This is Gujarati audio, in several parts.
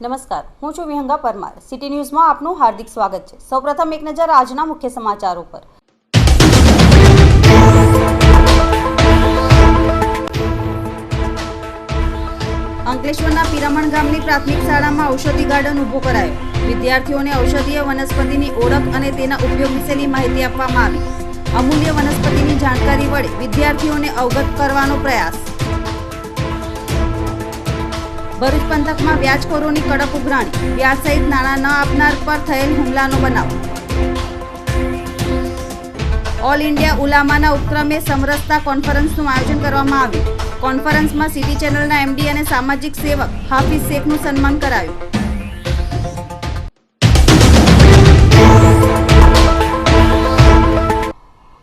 નમસ્કાર, હું છું વિહંગા પરમાર. સિટી ન્યૂઝમાં આપનું હાર્દિક સ્વાગત છે. સૌપ્રથમ એક નજર આજના મુખ્ય સમાચારો પર અંકલેશ્વરના પિરામણ ગામની પ્રાથમિક શાળામાં ઔષધિ ગાર્ડન ઊભો કરાયો. વિદ્યાર્થીઓને ઔષધીય વનસ્પતિની ઓળખ અને તેના ઉપયોગ વિશેની માહિતી આપવામાં આવી. અમૂલ્ય વનસ્પતિની જાણકારી વડે વિદ્યાર્થીઓને અવગત કરવાનો પ્રયાસ. ભરૂચ પંથકમાં વ્યાજખોરોની કડક ઉઘરાણી. વ્યાજ સહિત નાણાં ન આપનાર પર થયેલ હુમલાનો બનાવ. ઓલ ઇન્ડિયા ઉલામાના ઉપક્રમે સમરસતા કોન્ફરન્સનું આયોજન કરવામાં આવ્યું. કોન્ફરન્સમાં સિટી ચેનલના એમડી અને સામાજિક સેવક હાફિઝ શેખનું સન્માન કરાયું.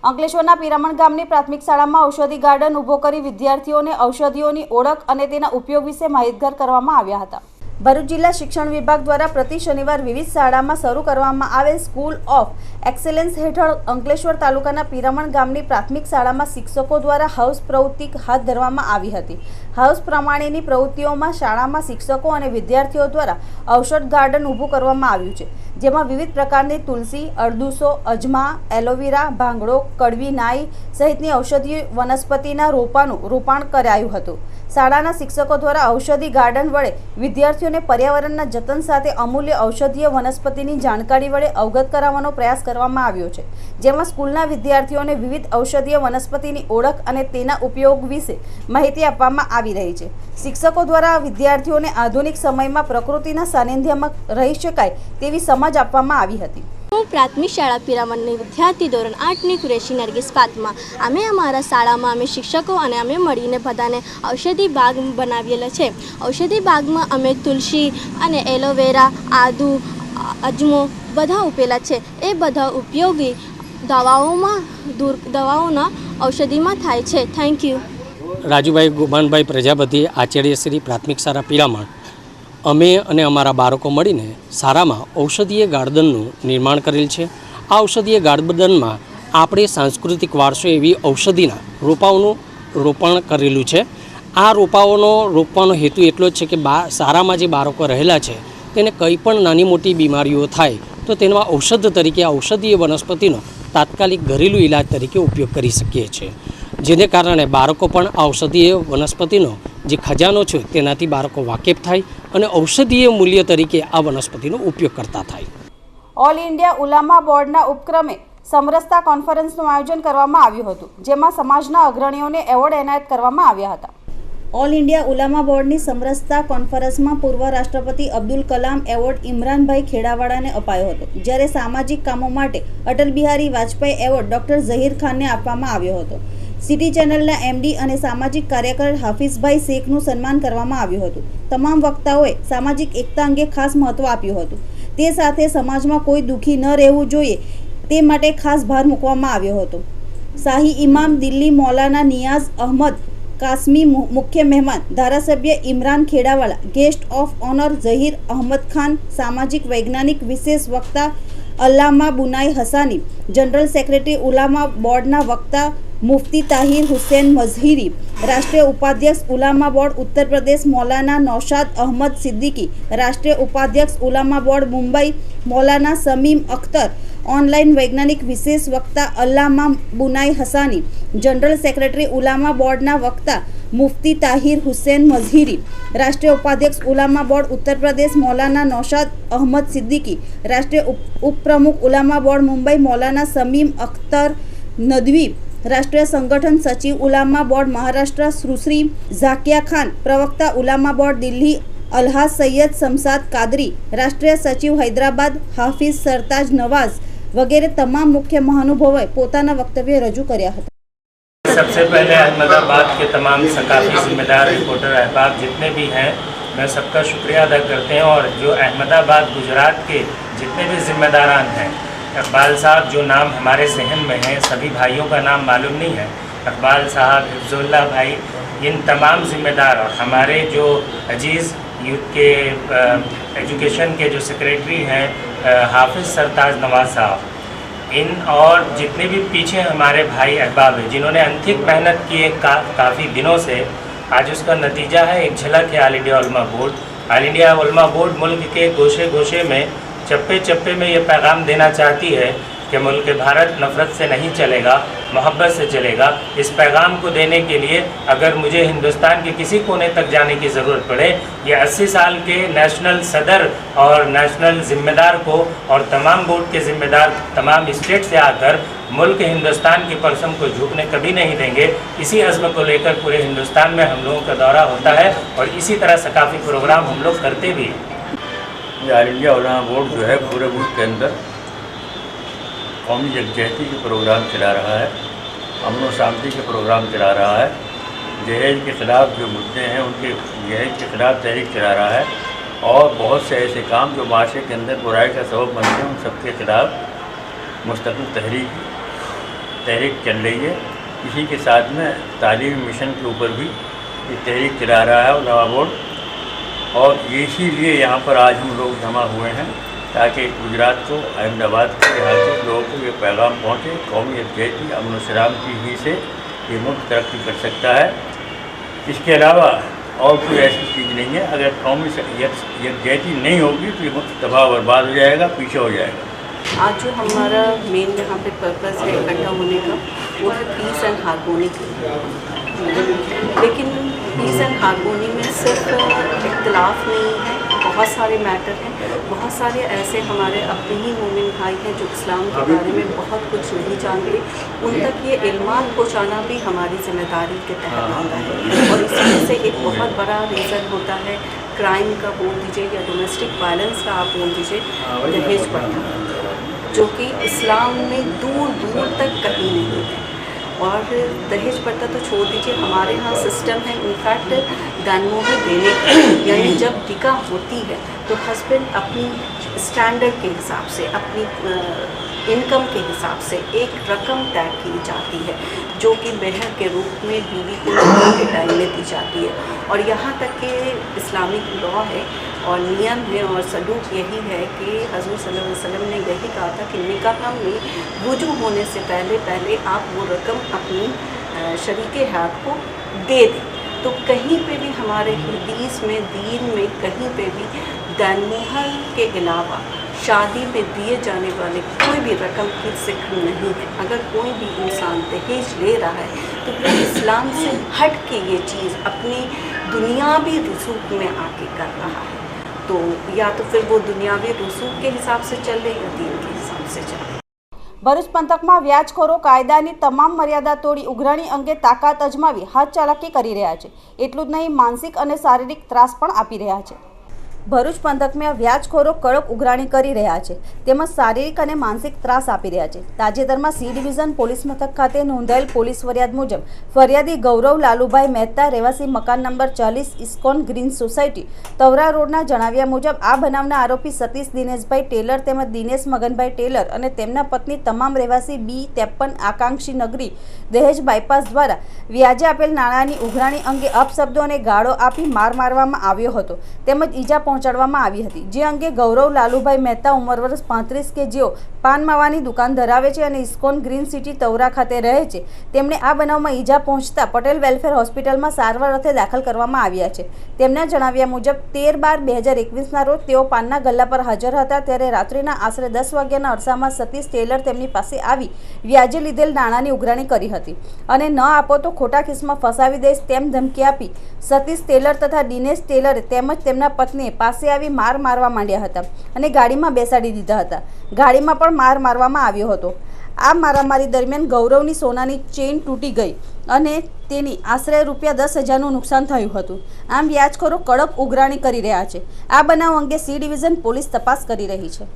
અંકલેશ્વરના પિરામણ ગામની પ્રાથમિક શાળામાં ઔષધિ ગાર્ડન ઊભો કરી વિદ્યાર્થીઓને ઔષધિઓની ઓળખ અને તેના ઉપયોગ વિશે માહિતગાર કરવામાં આવ્યા હતા. ભરૂચ જિલ્લા શિક્ષણ વિભાગ દ્વારા પ્રતિ શનિવાર વિવિધ શાળામાં શરૂ કરવામાં આવેલ સ્કૂલ ઓફ એક્સેલન્સ હેઠળ અંકલેશ્વર તાલુકાના પિરામણ ગામની પ્રાથમિક શાળામાં શિક્ષકો દ્વારા હાઉસ પ્રવૃત્તિ હાથ ધરવામાં આવી હતી. હાઉસ પ્રમાણેની પ્રવૃત્તિઓમાં શાળામાં શિક્ષકો અને વિદ્યાર્થીઓ દ્વારા ઔષધ ગાર્ડન ઊભું કરવામાં આવ્યું છે, જેમાં વિવિધ પ્રકારની તુલસી અરદુસો અજમા, એલોવેરા ભાંગડો કડવી નાઈ સહિતની ઔષધીય વનસ્પતિના રોપાનું રોપાણ કરાયું હતું. શાળાના શિક્ષકો દ્વારા ઔષધિ ગાર્ડન વડે વિદ્યાર્થીઓને પર્યાવરણના જતન સાથે અમૂલ્ય ઔષધીય વનસ્પતિની જાણકારી વડે અવગત કરાવવાનો પ્રયાસ કરવામાં આવ્યો છે. જેમાં સ્કૂલના વિદ્યાર્થીઓને વિવિધ ઔષધીય વનસ્પતિની ઓળખ અને તેના ઉપયોગ વિશે માહિતી આપવામાં આવી રહી છે. શિક્ષકો દ્વારા વિદ્યાર્થીઓને આધુનિક સમયમાં પ્રકૃતિના સાનિધ્યમાં રહી શકાય તેવી સમજ આપવામાં આવી હતી. હું પ્રાથમિક શાળા પિરામણની વિદ્યાર્થી ધોરણ આઠની કુરેશી નરગીસ પાતમાં અમે અમારા શાળામાં અમે શિક્ષકો અને અમે મળીને બધાને ઔષધિ બાગ બનાવેલા છે. ઔષધિ બાગમાં અમે તુલસી અને એલોવેરા આદુ, અજમો બધા ઉપેલા છે. એ બધા ઉપયોગી દવાઓમાં દૂર, દવાઓના ઔષધિમાં થાય છે. થેન્ક યુ રાજુભાઈ ગુમાનભાઈ પ્રજાપતિ, આચાર્ય શ્રી પ્રાથમિક શાળા પિરામણ. અમે અને અમારા બાળકો મળીને સારામાં ઔષધીય ગાર્ડનનું નિર્માણ કરેલ છે. આ ઔષધીય ગાર્ડનમાં આપણે સાંસ્કૃતિક વારસો એવી ઔષધિના રોપાઓનું રોપણ કરેલું છે. આ રોપાઓનો રોપવાનો હેતુ એટલો જ છે કે બા શાળામાં જે બાળકો રહેલા છે, તેને કંઈ પણ નાની મોટી બીમારીઓ થાય, તો તેમાં ઔષધ તરીકે ઔષધીય વનસ્પતિનો તાત્કાલિક ઘરેલું ઇલાજ તરીકે ઉપયોગ કરી શકીએ છીએ. જેને કારણે બાળકો પણ ઔષધીય વનસ્પતિનો જે ખજાનો છે તેનાથી બાળકો વાકેફ થાય અને ઔષધીય મૂલ્ય તરીકે આ વનસ્પતિનો ઉપયોગ કરતા થાય. ઓલ ઇન્ડિયા ઉલામા બોર્ડના ઉપક્રમે સમરસતા કોન્ફરન્સનું આયોજન કરવામાં આવ્યું હતું જેમાં સમાજના અગ્રણીઓને એવોર્ડ એનાયત કરવામાં આવ્યા હતા. ઓલ ઇન્ડિયા ઉલામા બોર્ડની સમરસતા કોન્ફરન્સમાં પૂર્વ રાષ્ટ્રપતિ અબ્દુલ કલામ એવોર્ડ ઇમરાનભાઈ ખેડાવાડાને અપાયો હતો જ્યારે સામાજિક કામો માટે અટલ બિહારી વાજપેયી એવોર્ડ ડોક્ટર ઝહીર ખાનને આપવામાં આવ્યો હતો. સિટી ચેનલના એમડી અને સામાજિક કાર્યકર હાફિઝભાઈ શેખનું સન્માન કરવામાં આવ્યું હતું. તમામ વક્તાઓએ સામાજિક એકતા અંગે ખાસ મહત્વ આપ્યું હતું. તે સાથે સમાજમાં કોઈ દુઃખી ન રહેવું જોઈએ તે માટે ખાસ ભાર મૂકવામાં આવ્યો હતો. શાહી ઇમામ દિલ્હી મૌલાના નિયાઝ અહમદ કાસમી મુખ્ય મહેમાન ધારાસભ્ય Imran Khedawala, guest of honour Zaheer Ahmad Khan, સામાજિક વૈજ્ઞાનિક વિશેષ વક્તા અલ્લામા બુનાઈ હસાની, જનરલ સેક્રેટરી ઉલામા બોર્ડના વક્તા મુફતી તાહિર હુસેન મઝહીરી, રાષ્ટ્રીય ઉપાધ્યક્ષ ઉલામા બોર્ડ ઉત્તર પ્રદેશ, મૌલાના નૌશાદ અહમદ સિદ્દીકી, રાષ્ટ્રીય ઉપાધ્યક્ષ ઉલામા બોર્ડ મુંબઈ, મૌલાના સમીમ અખ્તર, ઓનલાઈન વૈજ્ઞાનિક વિશેષ વક્તા અલ્લામા બુનાઈ હસાની, જનરલ સેક્રેટરી ઉલામા બોર્ડના વક્તા મુફતી તાહિર હુસેન મઝહીરી, રાષ્ટ્રીય ઉપાધ્યક્ષ ઉલામા બોર્ડ ઉત્તર પ્રદેશ, મૌલાના નૌશાદ અહમદ સિદ્દીકી, રાષ્ટ્રીય ઉપ- ઉપપ્રમુખ ઉલામા બોર્ડ મુંબઈ, મૌલાના સમીમ અખ્તર નદવી રાષ્ટ્રીય સંગઠન સચિવ ઉલામા બોર્ડ મહારાષ્ટ્ર સુશ્રી ઝાકિયા ખાન પ્રવક્તા ઉલામા બોર્ડ દિલ્હી અલ્હાજ સૈયદ શમસાદ કાદરી રાષ્ટ્રીય સચિવ હૈદરાબાદ હાફિઝ સરતાજ નવાઝ વગેરે તમામ મુખ્ય મહાનુભાવોએ પોતાના વક્તવ્ય રજૂ કર્યા હતા सबसे पहले अहमदाबाद के तमाम सकाफी जिम्मेदार रिपोर्टर अहबाब जितने भी हैं मैं सबका शुक्रिया अदा करते हैं और जो अहमदाबाद गुजरात के जितने भी जिम्मेदारान हैं इकबाल साहब जो नाम हमारे जहन में हैं सभी भाइयों का नाम मालूम नहीं है। इकबाल साहब हिफ्जुल्ला भाई इन तमाम जिम्मेदार और हमारे जो अज़ीज़ यूथ के एजुकेशन के जो सेक्रेटरी हैं हाफिज़ सरताज नवाज़ साहब इन और जितने भी पीछे हमारे भाई अहबाब हैं जिन्होंने अंथिक मेहनत की है का, काफ़ी दिनों से आज उसका नतीजा है एक झलक है all India board. All India board मुल्क के गोशे गोशे में चप्पे चप्पे में ये पैगाम देना चाहती है कि मुल्क भारत नफ़रत से नहीं चलेगा, मोहब्बत से चलेगा। इस पैगाम को देने के लिए अगर मुझे हिंदुस्तान के किसी कोने तक जाने की ज़रूरत पड़े, ये 80 साल के नेशनल सदर और नेशनल ज़िम्मेदार को और तमाम बोर्ड के ज़िम्मेदार, तमाम स्टेट से आकर मुल्क हिंदुस्तान की परसम को झुकने कभी नहीं देंगे। इसी अज़्म को लेकर पूरे हिंदुस्तान में हम लोगों का दौरा होता है और इसी तरह सकाफ़ी प्रोग्राम हम लोग करते भी हैं। ये ऑल इंडिया बोर्ड जो है पूरे मुल्क के अंदर कौमी यकजहती के प्रोग्राम चला रहा है, अमन व शांति के प्रोग्राम चला रहा है। जहेज के ख़िलाफ़ जो मुद्दे हैं, उनके जहेज के ख़िलाफ़ तहरीक चला रहा है और बहुत से ऐसे काम जो माशरे के अंदर बुराई का सबब बनते हैं, उन सबके ख़िलाफ़ मुस्तकिल तहरीक तहरीक चल रही है। इसी के साथ में तालीमी मिशन के ऊपर भी ये तहरीक चला रहा है उलमा बोर्ड और इसीलिए यहाँ पर आज हम लोग जमा हुए हैं, ताकि गुजरात को, अहमदाबाद के यहाँ के, लोगों को ये पैगाम पहुँचे, कौमी यकजहती अमन सलाम की ही से ये मुल्क तरक्की कर सकता है। इसके अलावा और कोई ऐसी चीज़ नहीं है, अगर कौमी यकजहती नहीं होगी तो ये मुल्क तबाह बर्बाद हो जाएगा, पीछे हो जाएगा। आज जो हमारा मेन यहाँ पे पर्पस है इकट्ठा होने का, वो है पीस एंड हारमोनी लेकिन पीस एंड हारमोनी में सिर्फ़ इख्तलाफ नहीं है बहुत सारे मैटर हैं। बहुत सारे ऐसे हमारे अपने ही मोमिन भाई हैं जो इस्लाम के बारे में बहुत कुछ नहीं जानते। उन तक ये इल्मात पहुँचाना भी हमारी ज़िम्मेदारी के तहत आता है। और इसी में से एक बहुत बड़ा रीज़न होता है क्राइम का बोल दीजिए या डोमेस्टिक वायलेंस का आप बोल दीजिए दहेज प्रथा जो कि इस्लाम में दूर दूर तक कहीं नहीं है और दहेज प्रथा तो छोड़ दीजिए, हमारे यहाँ सिस्टम है। इनफैक्ट दानमोही देने यानी जब निकाह होती है तो हस्बैंड अपनी स्टैंडर्ड के हिसाब से, अपनी इनकम के हिसाब से एक रकम तय की जाती है, जो कि मेहर के रूप में बीवी को के टाइम में दी जाती है। और यहाँ तक कि इस्लामिक लॉ है और नियम है और सलूक यही है कि हज़रत सल्लल्लाहु अलैहि वसल्लम ने यही कहा था कि निकाह में रुजू होने से पहले पहले आप वो रकम अपनी शरीके हाथ को दे दें। तो कहीं पे भी हमारे हदीस में, दीन में कहीं पे भी दानमोहर के अलावा शादी में दिए जाने वाले कोई भी रकम की जिक्र नहीं है अगर कोई भी इंसान दहेज ले रहा है तो फिर इस्लाम से हट के ये चीज़ अपनी दुनियावी रसूख में आके कर रहा है तो या तो फिर वो दुनियावी रसूख के हिसाब से चले या दीन के हिसाब से चले ભરૂચ પંથકમાં વ્યાજખોરો કાયદાની તમામ મર્યાદા તોડી ઉઘરાણી અંગે તાકાત અજમાવી હાથ ચાલાકી કરી રહ્યા છે એટલું જ નહીં માનસિક અને શારીરિક ત્રાસ પણ આપી રહ્યા છે ભરૂચ પંથકમાં વ્યાજખોરો કડક ઉઘરાણી કરી રહ્યા છે. તેમજ શારીરિક અને માનસિક ત્રાસ આપી રહ્યા છે. તાજેતરમાં સી ડિવિઝન પોલીસ મથક ખાતે નોંધાયેલ પોલીસ ફરિયાદ મુજબ, ફરિયાદી ગૌરવ લાલુભાઈ મહેતા રહેવાસી મકાન નંબર ચાલીસ ઇસ્કોન ગ્રીન સોસાયટી, તવરા રોડના જણાવ્યા મુજબ, આ બનાવના આરોપી સતીશ દિનેશભાઈ ટેલર તેમજ દિનેશ મગનભાઈ ટેલર અને તેમના પત્ની તમામ રહેવાસી બી ત્રેપન આકાંક્ષી નગરી દહેજ બાયપાસ દ્વારા વ્યાજે આપેલ નાણાંની ઉઘરાણી અંગે અપશબ્દો અને ગાળો આપી માર મારવામાં આવ્યો હતો. તેમજ ઈજા પહોંચાડવામાં આવી હતી. જે અંગે ગૌરવ લાલુભાઈ મહેતા ઉંમર વર્ષ પાંત્રીસ કે જેઓ પાન માવાની દુકાન ધરાવે છે અને ઇસ્કોન ગ્રીન સિટી તવરા ખાતે રહે છે, તેમણે આ બનાવમાં ઈજા પહોંચતા પટેલ વેલફેર હોસ્પિટલમાં સારવાર અર્થે દાખલ કરવામાં આવ્યા છે. તેમના જણાવ્યા મુજબ, તેર બાર બે હજાર એકવીસના રોજ તેઓ પાનના ગલ્લા પર હાજર હતા ત્યારે રાત્રિના આશરે દસ વાગ્યાના અરસામાં સતીશ ટેલર તેમની પાસે આવી વ્યાજે લીધેલ નાણાંની ઉઘરાણી કરી હતી અને ન આપો તો ખોટા કિસ્સામાં ફસાવી દઈશ તેમ ધમકી આપી સતીશ ટેલર તથા દિનેશ ટેલરે તેમજ તેમના પત્નીએ પાસે આવી માર મારવા માંડ્યા હતા અને ગાડીમાં બેસાડી દીધા હતા. ગાડીમાં પણ માર મારવામાં આવ્યો હતો. આ મારામારી દરમિયાન ગૌરવની સોનાની ચેઇન તૂટી ગઈ અને તેની આશરે રૂપિયા દસ હજારનું નુકસાન થયું હતું. આમ વ્યાજખોરો કડક ઉઘરાણી કરી રહ્યા છે. આ બનાવ અંગે સી ડિવિઝન પોલીસ તપાસ કરી રહી છે.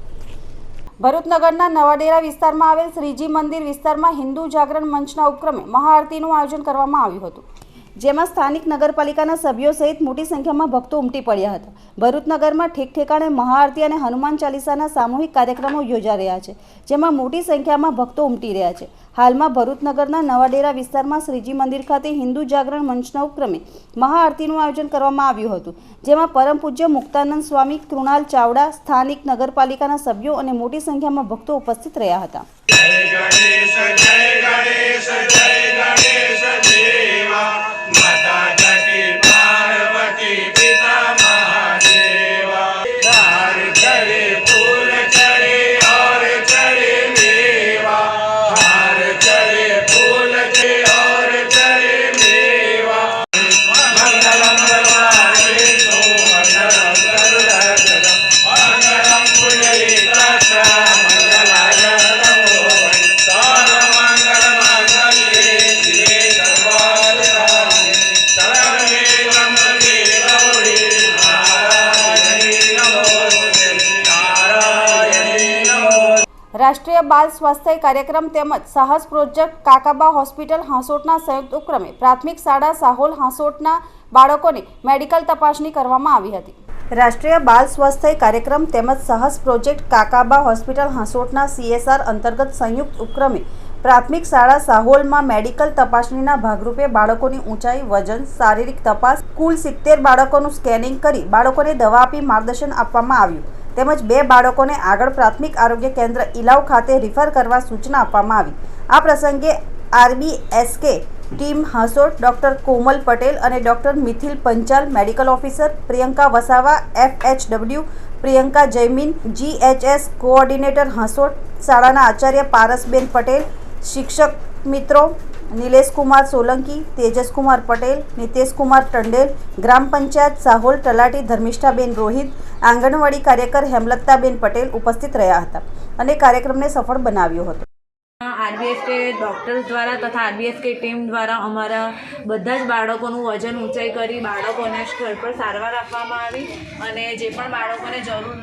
ભરૂચનગરના નવાડેરા વિસ્તારમાં આવેલ શ્રીજી મંદિર વિસ્તારમાં હિન્દુ જાગરણ મંચના ઉપક્રમે મહાઆરતીનું આયોજન કરવામાં આવ્યું હતું. જેમાં સ્થાનિક નગરપાલિકાના સભ્યો સહિત મોટી સંખ્યામાં ભક્તો ઉમટી પડ્યા હતા. ભરૂચનગરમાં ઠેક ઠેકાણે મહાઆરતી અને હનુમાન ચાલીસાના સામૂહિક કાર્યક્રમો યોજા રહ્યા છે, જેમાં મોટી સંખ્યામાં ભક્તો ઉમટી રહ્યા છે. હાલમાં ભરૂચનગરના નવાડેરા વિસ્તારમાં શ્રીજી મંદિર ખાતે હિન્દુ જાગરણ મંચના ઉપક્રમે મહાઆરતીનું આયોજન કરવામાં આવ્યું હતું, જેમાં પરમ પૂજ્ય મુક્તાનંદ સ્વામી, કૃણાલ ચાવડા, સ્થાનિક નગરપાલિકાના સભ્યો અને મોટી સંખ્યામાં ભક્તો ઉપસ્થિત રહ્યા હતા. માતા જટી પાર્વતી પિતા Mata રાષ્ટ્રીય બાલ સ્વાસ્થ્ય કાર્યક્રમ તેમજ સાહસ પ્રોજેક્ટ કાકાબા હોસ્પિટલ હાંસોટના સંયુક્ત ઉપક્રમે પ્રાથમિક શાળા સાહોલ હાંસોટના બાળકોની મેડિકલ તપાસણી કરવામાં આવી હતી. રાષ્ટ્રીય બાલ સ્વાસ્થ્ય કાર્યક્રમ તેમજ સાહસ પ્રોજેક્ટ કાકાબા હોસ્પિટલ હાંસોટના સીએસઆર અંતર્ગત સંયુક્ત ઉપક્રમે પ્રાથમિક શાળા સાહોલમાં મેડિકલ તપાસણીના ભાગરૂપે બાળકોની ઊંચાઈ, વજન, શારીરિક તપાસ, કુલ સિત્તેર બાળકોનું સ્કેનિંગ કરી બાળકોને દવા આપી માર્ગદર્શન આપવામાં આવ્યું. તેમજ બે બાળકોને આગળ પ્રાથમિક આરોગ્ય કેન્દ્ર ઇલાવ ખાતે રિફર કરવા સૂચના આપવામાં આવી. આ પ્રસંગે RBSK team Hansot doctor Komal Patel અને doctor Mithil Panchal, medical officer Priyanka Vasava, FHW Priyanka Jaimin, GHS coordinator Hansot શાળાના આચાર્ય પારસબેન પટેલ, શિક્ષક મિત્રો નિલેશકુમાર સોલંકી, તેજસકુમાર પટેલ, નિતેશકુમાર ટંડેલ, ગ્રામ પંચાયત સાહોલ તલાટી ધર્મિષ્ઠાબેન રોહિત, આંગણવાડી કાર્યકર હેમલતાબેન પટેલ ઉપસ્થિત રહ્યા હતા અને કાર્યક્રમને સફળ બનાવ્યો હતો. આરબીએસકે ડૉક્ટર્સ દ્વારા તથા આરબીએસકે ટીમ દ્વારા અમારા બધા જ બાળકોનું વજન ઊંચાઈ કરી બાળકોને સ્થળ પર સારવાર આપવામાં આવી અને જે પણ બાળકોને જરૂર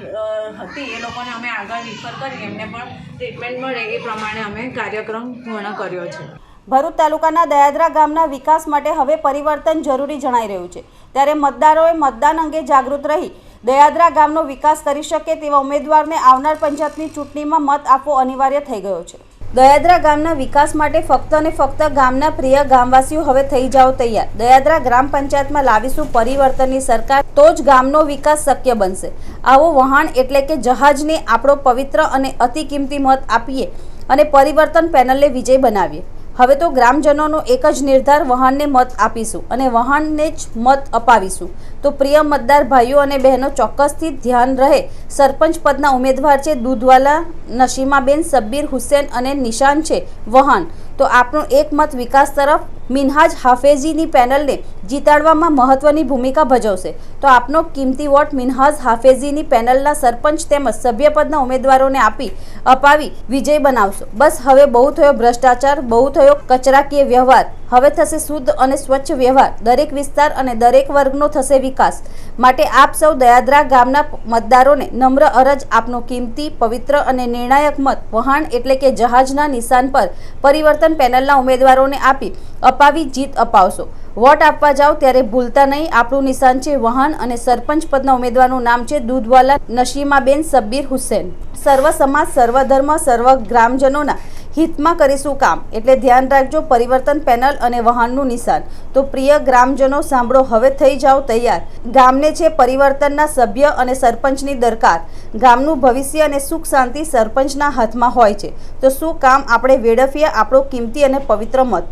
હતી એ લોકોને અમે આગળ રિફર કરી, એમને પણ ટ્રીટમેન્ટ મળે એ પ્રમાણે અમે કાર્યક્રમ પૂર્ણ કર્યો છે. ભરૂચ તાલુકાના દયાદરા ગામના વિકાસ માટે હવે પરિવર્તન જરૂરી જણાઈ રહ્યું છે. ત્યારે મતદારોએ મતદાન અંગે જાગૃત રહી દયાદરા ગામનો વિકાસ કરી શકે તેવા ઉમેદવારને આવનાર પંચાયતની ચૂંટણીમાં મત આપવો અનિવાર્ય થઈ ગયો છે. દયાદરા ગામના વિકાસ માટે ફક્ત અને ફક્ત ગામના પ્રિય ગામવાસીઓ હવે થઈ જાઓ તૈયાર. દયાદરા ગ્રામ પંચાયતમાં લાવીશું પરિવર્તનની સરકાર તો જ ગામનો વિકાસ શક્ય બનશે. આવો વહાણ એટલે કે જહાજને આપણો પવિત્ર અને અતિ કિંમતી મત આપીએ અને પરિવર્તન પેનલને વિજય બનાવીએ. હવે તો ગ્રામજનોનો એક જ નિર્ધાર, વહાણને મત આપીશું અને વહાણને જ મત અપાવીશું. તો પ્રિય મતદાર ભાઈઓ અને બહેનો, ચોક્કસથી ધ્યાન રહે. સરપંચ પદના ઉમેદવાર છે દૂધવાલા નશીમાબેન સબ્બીર હુસેન અને નિશાન છે વહાણ. તો આપણો એક મત વિકાસ તરફ મિનહાજ હાફેજીની પેનલને જીતાડવામાં મહત્વની ભૂમિકા ભજવશે. તો આપનો કિંમતી વોટ મિનહાજ હાફેજીની પેનલના સરપંચ તેમજ સભ્યપદના ઉમેદવારોને આપી, અપાવી વિજય બનાવશો. બસ હવે બહુ થયો ભ્રષ્ટાચાર, બહુ થયો કચરાકીય વ્યવહાર. હવે થશે શુદ્ધ અને સ્વચ્છ વ્યવહાર. દરેક વિસ્તાર અને દરેક વર્ગનો થશે વિકાસ. માટે આપ સૌ દયાદરા ગામના મતદારોને નમ્ર અરજ, આપનો કિંમતી, પવિત્ર અને નિર્ણાયક મત, વહાણ એટલે કે જહાજના નિશાન પર પરિવર્તન પેનલના ઉમેદવારોને આપી અપાવી જીત અપાવશો. વોટ આપવા જાઓ ત્યારે ભૂલતા નહીં. આપણું નિશાન છે વહાણ અને સરપંચ પદના ઉમેદવારનું નામ છે દૂધવાલા નશીમાબેન સબ્બીર હુસેન. સર્વ સમાજ, સર્વ ધર્મ, સર્વ ગ્રામજનોના હિતમાં કરીશું કામ. એટલે ધ્યાન રાખજો, પરિવર્તન પેનલ અને વહાણનું નિશાન. તો પ્રિય ગ્રામજનો, સાંભળો, હવે થઈ જાઓ તૈયાર. ગામને છે પરિવર્તનના સભ્ય અને સરપંચની દરકાર. ગામનું ભવિષ્ય અને સુખ શાંતિ સરપંચના હાથમાં હોય છે. તો શું કામ આપણે વેડફીએ? આપણો કિંમતી અને પવિત્ર મત.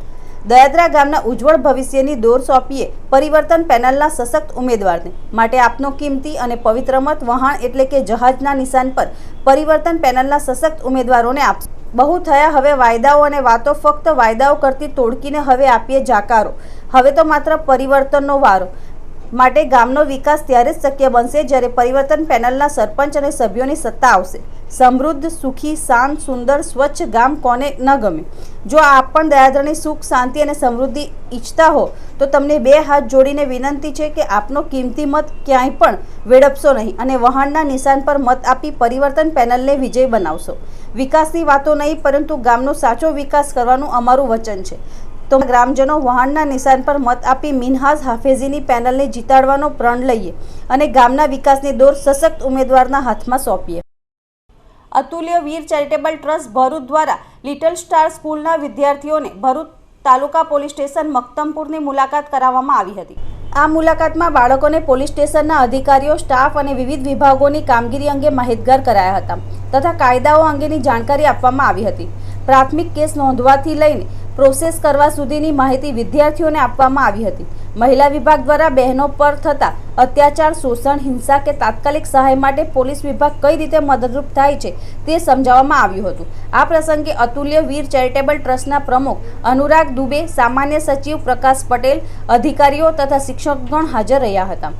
દયાદરા ગામના ઉજ્જવળ ભવિષ્યની દોર સોંપીએ પરિવર્તન પેનલના સશક્ત ઉમેદવારને. માટે આપનો કિંમતી અને પવિત્ર મત, વહાણ એટલે કે જહાજના નિશાન પર પરિવર્તન પેનલના સશક્ત ઉમેદવારોને આપશે બહુ થયા હવે વાયદાઓ અને વાતો ફક્ત વાયદાઓ કરતી તોડકીને હવે આપીએ જાકારો. હવે તો માત્ર પરિવર્તનનો વારો માટે ગામનો વિકાસ ત્યારે જ શક્ય બનશે જ્યારે પરિવર્તન પેનલના સરપંચ અને સભ્યોની સત્તા આવશે. સમૃદ્ધ, સુખી, શાંત, સુંદર, સ્વચ્છ ગામ કોને ન ગમે? જો આપ પણ દયાદ્રની સુખ, શાંતિ અને સમૃદ્ધિ ઈચ્છતા હો, તો તમને બે હાથ જોડીને વિનંતી છે કે આપનો કિંમતી મત ક્યાંય પણ વેડપશો નહીં અને વહાણના નિશાન પર મત આપી પરિવર્તન પેનલને વિજય બનાવશો. વિકાસની વાતો નહીં, પરંતુ ગામનો સાચો વિકાસ કરવાનું અમારું વચન છે. તો ગ્રામજનો વહાણના નિશાન પર મત આપી મિનહાઝ હાફેઝીની પેનલને જીતાડવાનો પ્રણ લઈએ અને ગામના વિકાસની દોર સશક્ત ઉમેદવારના હાથમાં સોંપીએ. અતુલ્ય વીર ચેરિટેબલ ટ્રસ્ટ ભરૂચ દ્વારા લિટલ સ્ટાર સ્કૂલના વિદ્યાર્થીઓને ભરૂચ તાલુકા પોલીસ સ્ટેશન મક્તમપુરની મુલાકાત કરાવવામાં આવી હતી. આ મુલાકાતમાં બાળકોને પોલીસ સ્ટેશનના અધિકારીઓ, સ્ટાફ અને વિવિધ વિભાગોની કામગીરી અંગે માહિતગાર કરાયા હતા તથા કાયદાઓ અંગેની જાણકારી આપવામાં આવી હતી. પ્રાથમિક કેસ નોંધવાથી લઈને પ્રોસેસ કરવા સુધીની માહિતી વિદ્યાર્થીઓને આપવામાં આવી હતી. મહિલા વિભાગ દ્વારા બહેનો પર થતા અત્યાચાર, શોષણ, હિંસા કે તાત્કાલિક સહાય માટે પોલીસ વિભાગ કઈ રીતે મદદરૂપ થાય છે તે સમજાવવામાં આવ્યું હતું. આ પ્રસંગે અતુલ્ય વીર ચેરિટેબલ ટ્રસ્ટના પ્રમુખ અનુરાગ દુબે, સામાન્ય સચિવ પ્રકાશ પટેલ, અધિકારીઓ તથા શિક્ષકગણ હાજર રહ્યા હતા.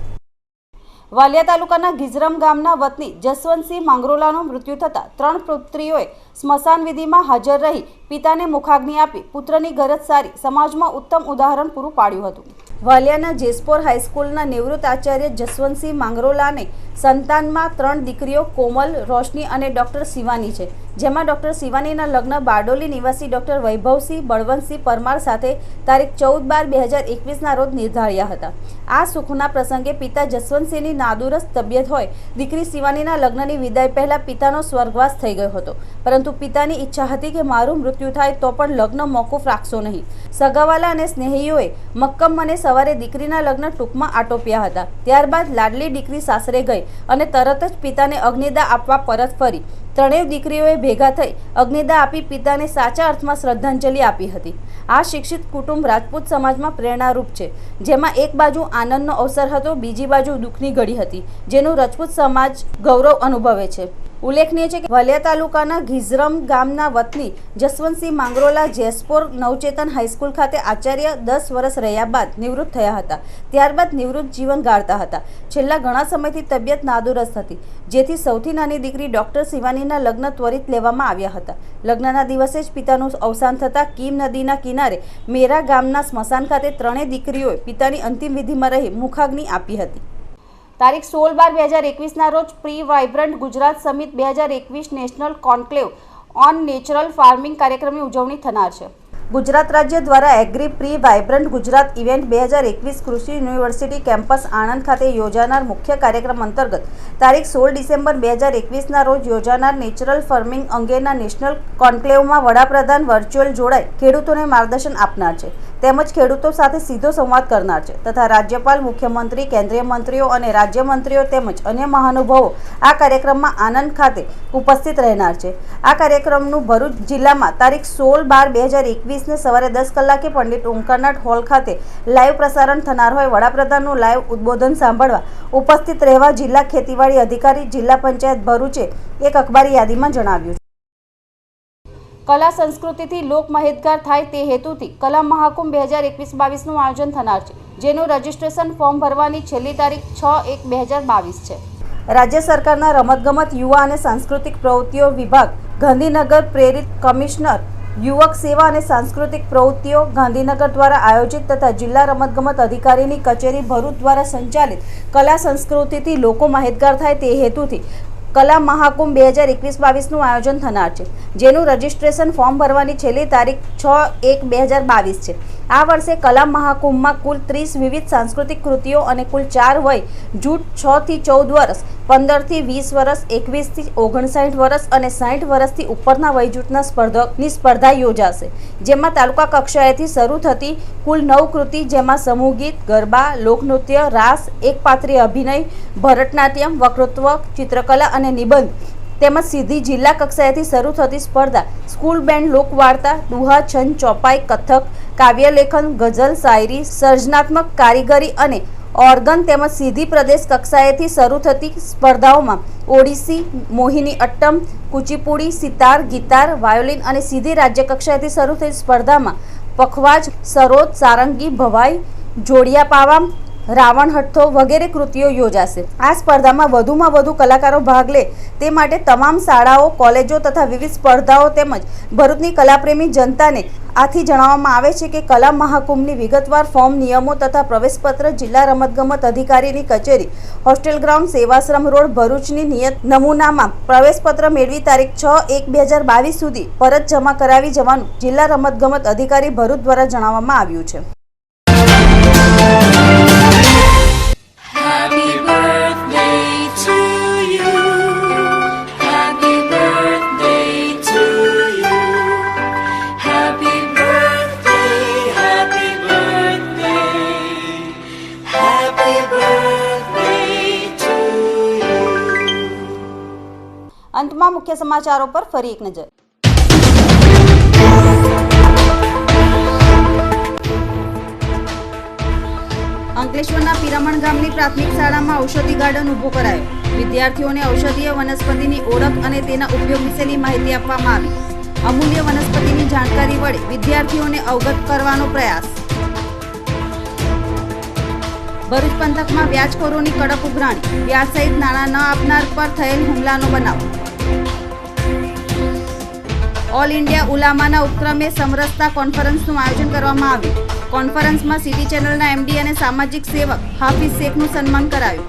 વાલિયા તાલુકાના ગિઝરમ ગામના વતની જસવંતસિંહ માંગરોલાનું મૃત્યુ થતાં ત્રણ પુત્રીઓએ સ્મશાન વિધિમાં હાજર રહી પિતાને મુખાગ્નિ આપી પુત્રની ગરજ સારી સમાજમાં ઉત્તમ ઉદાહરણ પૂરું પાડ્યું હતું. વાલિયાના જેસપોર હાઈસ્કૂલના નિવૃત્ત આચાર્ય જસવંતસિંહ માંગરોલાને સંતાનમાં ત્રણ દીકરીઓ, કોમલ, રોશની અને ડૉક્ટર શિવાની છે, જેમાં ડૉક્ટર શિવાનીના લગ્ન બારડોલી નિવાસી ડૉક્ટર વૈભવસિંહ બળવંતસિંહ પરમાર સાથે તારીખ ચૌદ બાર બે હજાર એકવીસના રોજ નિર્ધાર્યા હતા. આ સુખના પ્રસંગે પિતા જસવંતસિંહની નાદુરસ્ત તબિયત હોય, દીકરી શિવાનીના લગ્નની વિદાય પહેલાં પિતાનો સ્વર્ગવાસ થઈ ગયો હતો. પરંતુ પિતાની ઈચ્છા હતી કે મારું મૃત્યુ થાય તો પણ લગ્ન મોકૂફ રાખશો નહીં. સગાવાલા અને સ્નેહીઓએ મક્કમ મને સવારે દીકરીના લગ્ન ટૂંકમાં આટોપ્યા હતા. ત્યારબાદ લાડલી દીકરી સાસરે ગઈ. અને તરત જ પિતાને અગ્નિદા આપવા પરત ફરી. ત્રણેય દીકરીઓએ ભેગા થઈ અગ્નિદા આપી પિતાને સાચા અર્થમાં શ્રદ્ધાંજલિ આપી હતી. આ શિક્ષિત કુટુંબ રાજપૂત સમાજમાં પ્રેરણારૂપ છે. જેમાં એક બાજુ આનંદનો અવસર હતો, બીજી બાજુ દુઃખની ઘડી હતી, જેનું રાજપૂત સમાજ ગૌરવ અનુભવે છે. ઉલ્લેખનીય છે કે વલિયા તાલુકાના ઘીઝરમ ગામના વતની જસવંતસિંહ માંગરોલા જેસપોર નવચેતન હાઈસ્કૂલ ખાતે આચાર્ય દસ વર્ષ રહ્યા બાદ નિવૃત્ત થયા હતા. ત્યારબાદ નિવૃત્ત જીવન ગાળતા હતા. છેલ્લા ઘણા સમયથી તબિયત નાદુરસ્ત હતી. જેથી સૌથી નાની દીકરી ડૉક્ટર શિવાનીના લગ્ન ત્વરિત લેવામાં આવ્યા હતા. લગ્નના દિવસે જ પિતાનું અવસાન થતાં કીમ નદીના કિનારે મેરા ગામના સ્મશાન ખાતે ત્રણેય દીકરીઓએ પિતાની અંતિમ વિધિમાં રહી મુખાગ્નિ આપી હતી. તારીખ સોળ બાર બે હજાર એકવીસના રોજ પ્રી વાઇબ્રન્ટ ગુજરાત સમિત બે હજાર એકવીસ national conclave on natural farming કાર્યક્રમની ઉજવણી થનાર છે. ગુજરાત રાજ્ય દ્વારા agri pre vibrant Gujarat event બે હજાર એકવીસ કૃષિ યુનિવર્સિટી કેમ્પસ આણંદ ખાતે યોજાનાર મુખ્ય કાર્યક્રમ અંતર્ગત તારીખ સોળ ડિસેમ્બર બે હજાર એકવીસના રોજ યોજાનાર નેચરલ ફાર્મિંગ અંગેના નેશનલ કોન્ક્લેવમાં વડાપ્રધાન વર્ચ્યુઅલ જોડાઈ ખેડૂતોને માર્ગદર્શન આપનાર છે. તેમજ ખેડૂતો સાથે સીધો સંવાદ કરનાર છે તથા રાજ્યપાલ, મુખ્યમંત્રી, કેન્દ્રીય મંત્રીઓ અને રાજ્યમંત્રીઓ તેમજ અન્ય મહાનુભાવો આ કાર્યક્રમમાં આનંદ ખાતે ઉપસ્થિત રહેનાર છે. આ કાર્યક્રમનું ભરૂચ જિલ્લામાં તારીખ સોળ બાર બે હજાર એકવીસને સવારે દસ કલાકે પંડિત ઓમકારનાથ હોલ ખાતે લાઈવ પ્રસારણ થનાર હોય વડાપ્રધાનનું લાઈવ ઉદબોધન સાંભળવા ઉપસ્થિત રહેવા જિલ્લા ખેતીવાડી અધિકારી જિલ્લા પંચાયત ભરૂચે એક અખબારી યાદીમાં જણાવ્યું છે. કલા સંસ્કૃતિથી લોક માહિતગાર થાય તે હેતુથી કલા મહાકુંભ બે હજાર એકવીસ બાવીસનું આયોજન થનાર છે, જેનું રજિસ્ટ્રેશન ફોર્મ ભરવાની છેલ્લી તારીખ છ એક બે હજાર બાવીસ છે. રાજ્ય સરકારના રમતગમત યુવા અને સાંસ્કૃતિક પ્રવૃત્તિઓ વિભાગ, ગાંધીનગર પ્રેરિત કમિશનર, યુવક સેવા અને સાંસ્કૃતિક પ્રવૃત્તિઓ ગાંધીનગર દ્વારા આયોજિત તથા જિલ્લા રમતગમત અધિકારીની કચેરી ભરૂચ દ્વારા સંચાલિત કલા સંસ્કૃતિથી લોકો માહિતગાર થાય તે હેતુથી કલા મહાકુંભ બે હજાર એકવીસ બાવીસનું આયોજન થનાર છે, જેનું રજિસ્ટ્રેશન ફોર્મ ભરવાની છેલ્લી તારીખ છ એક બે હજાર બાવીસ છે. આ વર્ષે કલા મહાકુંભમાં કુલ ત્રીસ વિવિધ સાંસ્કૃતિક કૃતિઓ અને કુલ ચાર વય જૂથ છ થી ચૌદ વર્ષ પંદરથી વીસ વર્ષ એકવીસથી ઓગણસાઠ વર્ષ અને સાઠ વર્ષથી ઉપરના વય જૂથના સ્પર્ધકની સ્પર્ધા યોજાશે, જેમાં તાલુકા કક્ષાએથી શરૂ થતી કુલ નવ કૃતિ જેમાં સમૂહ ગીત, ગરબા, લોકનૃત્ય, રાસ એકપાત્રી અભિનય, ભરતનાટ્યમ વકૃત્વ ચિત્રકલા અને નિબંધ તેમજ સીધી જિલ્લા કક્ષાએથી શરૂ થતી સ્પર્ધા, સ્કૂલ બેન્ડ લોકવાર્તા દુહા, છંદ, ચોપાઈ, કથક, કાવ્યલેખન, ગઝલ, શાયરી, સર્જનાત્મક કારીગરી અને ઓર્ગન તેમજ સીધી પ્રદેશ કક્ષાએથી શરૂ થતી સ્પર્ધાઓમાં ઓડિસી, મોહિની અટ્ટમ, કુચીપુડી, સિતાર, ગિતાર, વાયોલિન અને સીધી રાજ્ય કક્ષાએથી શરૂ થતી સ્પર્ધામાં પખવાજ, સરોદ, સારંગી, ભવાઈ, જોડિયા પાવામ રાવણ હઠ્ઠો વગેરે કૃતિઓ યોજાશે. આ સ્પર્ધામાં વધુમાં વધુ કલાકારો ભાગ લે તે માટે તમામ શાળાઓ, કોલેજો તથા વિવિધ સ્પર્ધાઓ તેમજ ભરૂચની કલાપ્રેમી જનતાને આથી જણાવવામાં આવે છે કે કલા મહાકુંભની વિગતવાર ફોર્મ, નિયમો તથા પ્રવેશપત્ર જિલ્લા રમતગમત અધિકારીની કચેરી, હોસ્ટેલ ગ્રાઉન્ડ, સેવાશ્રમ રોડ, ભરૂચની નિયત નમૂનામાં પ્રવેશપત્ર મેળવી તારીખ છ એક બે હજાર બાવીસ સુધી પરત જમા કરાવી જવાનું જિલ્લા રમતગમત અધિકારી ભરૂચ દ્વારા જણાવવામાં આવ્યું છે. અંતમાં મુખ્ય સમાચારો પર ફરી એક નજર. અંકલેશ્વરના પિરામણ ગામની પ્રાથમિક શાળામાં ઔષધિ ગાર્ડન ઊભો કરાયો. વિદ્યાર્થીઓને ઔષધીય વનસ્પતિની ઓળખ અને તેના ઉપયોગ વિશેની માહિતી આપવામાં આવી. અમૂલ્ય વનસ્પતિની જાણકારી વડે વિદ્યાર્થીઓને અવગત કરવાનો પ્રયાસ. ભરૂચ પંથકમાં વ્યાજખોરોની કડક ઉઘરાણી. વ્યાજ સહિત નાણાં ન આપનાર પર થયેલ હુમલાનો બનાવ. ઓલ ઇન્ડિયા ઉલામાના ઉપક્રમે સમરસતા કોન્ફરન્સનું આયોજન કરવામાં આવ્યું. કોન્ફરન્સમાં સિટી ચેનલના એમડી અને સામાજિક સેવક હાફિઝ શેખનું સન્માન કરાયું.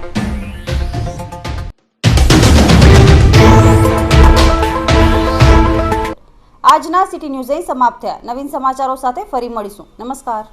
આજના સિટી ન્યૂઝ અહીં સમાપ્ત થયા. નવીન સમાચારો સાથે ફરી મળીશું. નમસ્કાર.